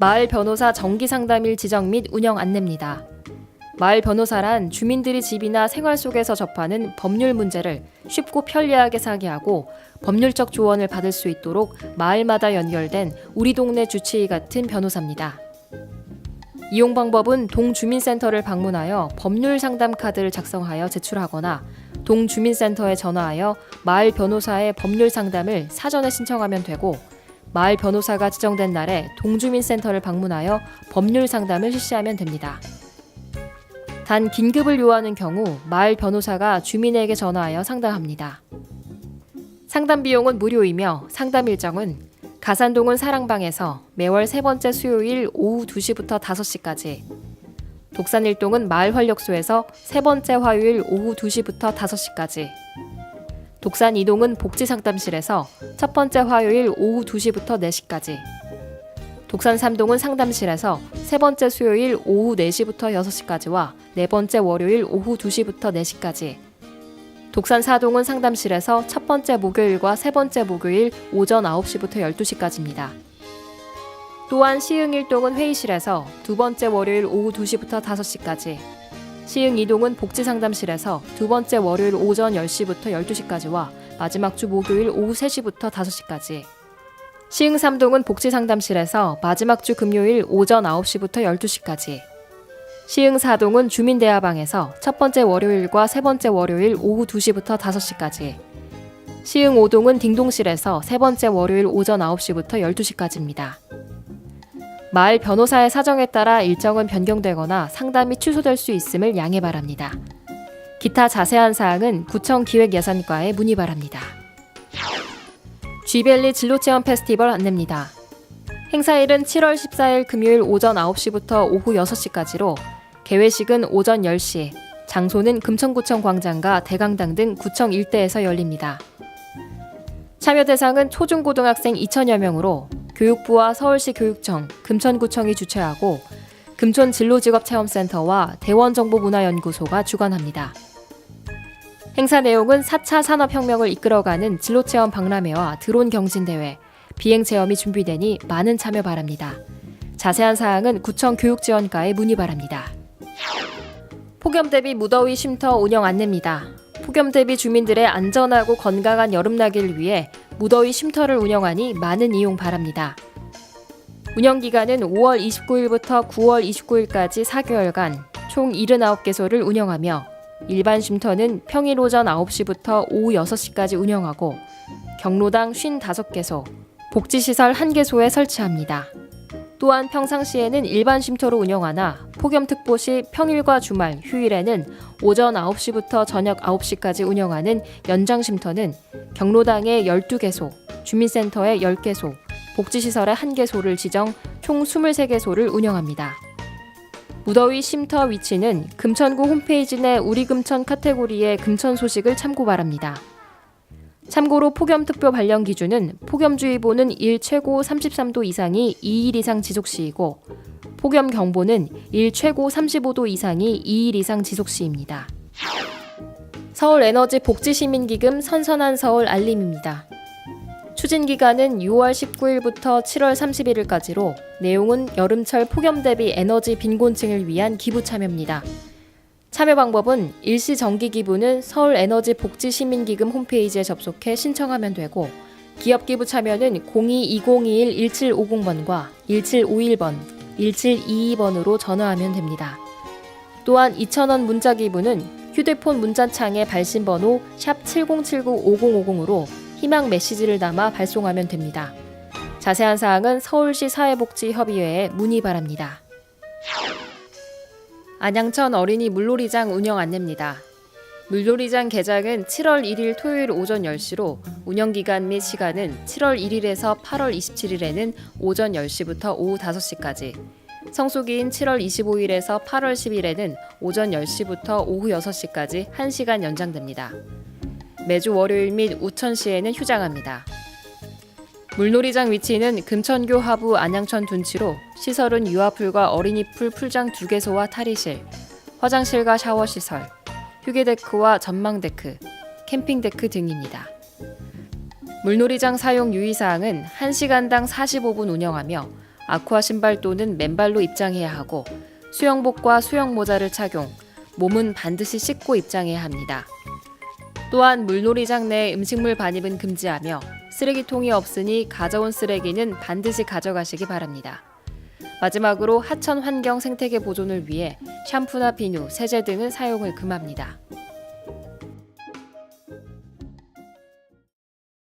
마을 변호사 정기 상담일 지정 및 운영 안내입니다. 마을 변호사란 주민들이 집이나 생활 속에서 접하는 법률 문제를 쉽고 편리하게 상의하고 법률적 조언을 받을 수 있도록 마을마다 연결된 우리 동네 주치의 같은 변호사입니다. 이용 방법은 동주민센터를 방문하여 법률 상담 카드를 작성하여 제출하거나 동주민센터에 전화하여 마을 변호사의 법률 상담을 사전에 신청하면 되고 마을 변호사가 지정된 날에 동주민센터를 방문하여 법률 상담을 실시하면 됩니다. 단 긴급을 요하는 경우 마을 변호사가 주민에게 전화하여 상담합니다. 상담 비용은 무료이며 상담 일정은 가산동은 사랑방에서 매월 세 번째 수요일 오후 2시부터 5시까지 독산 일동은 마을 활력소에서 세 번째 화요일 오후 2시부터 5시까지 독산 이동은 복지상담실에서 첫 번째 화요일 오후 2시부터 4시까지. 독산 3동은 상담실에서 세 번째 수요일 오후 4시부터 6시까지와 네 번째 월요일 오후 2시부터 4시까지. 독산 4동은 상담실에서 첫 번째 목요일과 세 번째 목요일 오전 9시부터 12시까지입니다. 또한 시흥 1동은 회의실에서 두 번째 월요일 오후 2시부터 5시까지 시흥 2동은 복지상담실에서 두 번째 월요일 오전 10시부터 12시까지와 마지막 주 목요일 오후 3시부터 5시까지. 시흥 3동은 복지상담실에서 마지막 주 금요일 오전 9시부터 12시까지. 시흥 4동은 주민대화방에서 첫 번째 월요일과 세 번째 월요일 오후 2시부터 5시까지. 시흥 5동은 딩동실에서 세 번째 월요일 오전 9시부터 12시까지입니다. 마을 변호사의 사정에 따라 일정은 변경되거나 상담이 취소될 수 있음을 양해 바랍니다. 기타 자세한 사항은 구청 기획예산과에 문의 바랍니다. 쥐벨리 진로체험 페스티벌 안내입니다. 행사일은 7월 14일 금요일 오전 9시부터 오후 6시까지로 개회식은 오전 10시, 장소는 금천구청 광장과 대강당 등 구청 일대에서 열립니다. 참여 대상은 초중고등학생 2천여 명으로 교육부와 서울시 교육청, 금천구청이 주최하고 금촌 진로직업체험센터와 대원정보문화연구소가 주관합니다. 행사 내용은 4차 산업혁명을 이끌어가는 진로체험 박람회와 드론 경진대회, 비행체험이 준비되니 많은 참여 바랍니다. 자세한 사항은 구청 교육지원과에 문의 바랍니다. 폭염 대비 무더위 쉼터 운영 안내입니다. 폭염 대비 주민들의 안전하고 건강한 여름나기를 위해 무더위 쉼터를 운영하니 많은 이용 바랍니다. 운영 기간은 5월 29일부터 9월 29일까지 4개월간 총 79개소를 운영하며 일반 쉼터는 평일 오전 9시부터 오후 6시까지 운영하고 경로당 55개소, 복지시설 1개소에 설치합니다. 또한 평상시에는 일반 쉼터로 운영하나 폭염특보 시 평일과 주말, 휴일에는 오전 9시부터 저녁 9시까지 운영하는 연장 쉼터는 경로당에 12개소, 주민센터에 10개소, 복지시설에 1개소를 지정 총 23개소를 운영합니다. 무더위 쉼터 위치는 금천구 홈페이지 내 우리 금천 카테고리의 금천 소식을 참고 바랍니다. 참고로 폭염특보 발령 기준은 폭염주의보는 일 최고 33도 이상이 2일 이상 지속 시이고 폭염경보는 일 최고 35도 이상이 2일 이상 지속 시입니다. 서울에너지 복지시민기금 선선한 서울 알림입니다. 추진 기간은 6월 19일부터 7월 31일까지로 내용은 여름철 폭염 대비 에너지 빈곤층을 위한 기부 참여입니다. 참여 방법은 일시 정기 기부는 서울 에너지 복지 시민기금 홈페이지에 접속해 신청하면 되고 기업 기부 참여는 02-2021-1750번과 1751번, 1722번으로 전화하면 됩니다. 또한 2,000원 문자 기부는 휴대폰 문자창에 발신번호 샵 7079-5050으로 희망 메시지를 담아 발송하면 됩니다. 자세한 사항은 서울시 사회복지협의회에 문의 바랍니다. 안양천 어린이 물놀이장 운영 안내입니다. 물놀이장 개장은 7월 1일 토요일 오전 10시로 운영 기간 및 시간은 7월 1일에서 8월 27일에는 오전 10시부터 오후 5시까지, 성수기인 7월 25일에서 8월 10일에는 오전 10시부터 오후 6시까지 1시간 연장됩니다. 매주 월요일 및 우천시에는 휴장합니다. 물놀이장 위치는 금천교 하부 안양천 둔치로 시설은 유아풀과 어린이풀 풀장 2개소와 탈의실, 화장실과 샤워 시설, 휴게 데크와 전망 데크, 캠핑 데크 등입니다. 물놀이장 사용 유의사항은 1시간당 45분 운영하며 아쿠아 신발 또는 맨발로 입장해야 하고 수영복과 수영 모자를 착용, 몸은 반드시 씻고 입장해야 합니다. 또한 물놀이장 내 음식물 반입은 금지하며 쓰레기통이 없으니 가져온 쓰레기는 반드시 가져가시기 바랍니다. 마지막으로 하천 환경 생태계 보존을 위해 샴푸나 비누, 세제 등은 사용을 금합니다.